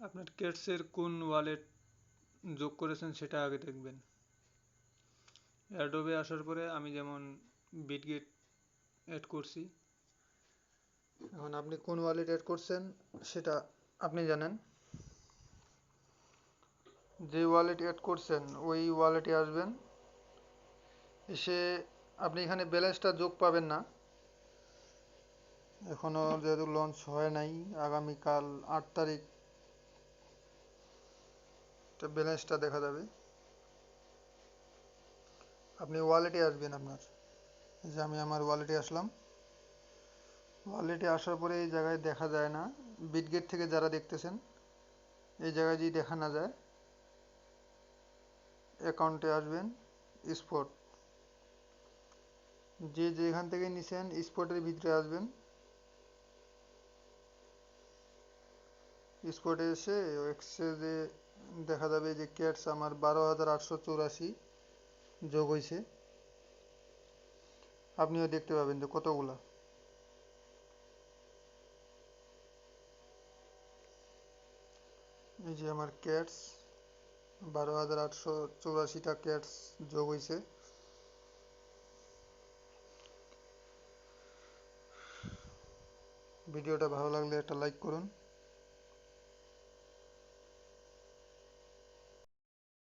আপনার ক্যাটসের কোন ওয়ালেট যোগ করেছেন সেটা আগে দেখবেন। অ্যাডোবে আসার পরে আমি যেমন বিটগেট অ্যাড করছি। এখন আপনি কোন ওয়ালেট অ্যাড করছেন সেটা আপনি জানেন। যে ওয়ালেট অ্যাড করছেন, ওই ওয়ালেটে আসবেন। এসে আপনি এখানে ব্যালেন্সটা যোগ পাবেন না। এখনও যেহেতু লঞ্চ হয় নাই, আগামীকাল আট তারিখ ব্যালেন্সটা দেখা যাবে। আপনি ওয়ালেটে আসবেন আপনার। যে আমি আমার ওয়ালেটে আসলাম। ওয়ালেটে আসার পরে এই জায়গায় দেখা যায় না। বিটগেট থেকে যারা দেখতেছেন, এই জায়গায় যদি দেখা না যায় অ্যাকাউন্টে আসবেন স্পট যে যেখান থেকে নিছেন স্পটের ভিতরে আসবেন। স্পটে এসে এক্সচেঞ্জে দেখা যাবে যে ক্যাটস আমার বারো হাজার আটশো চৌরাশি যোগ হয়েছে আপনিও দেখতে পাবেন যে কতগুলা। এই যে আমার ক্যাটস, বারো হাজার আটশো চৌরাশিটা ক্যাটস যোগ হয়েছে ভিডিওটা ভালো লাগলে একটা লাইক করুন।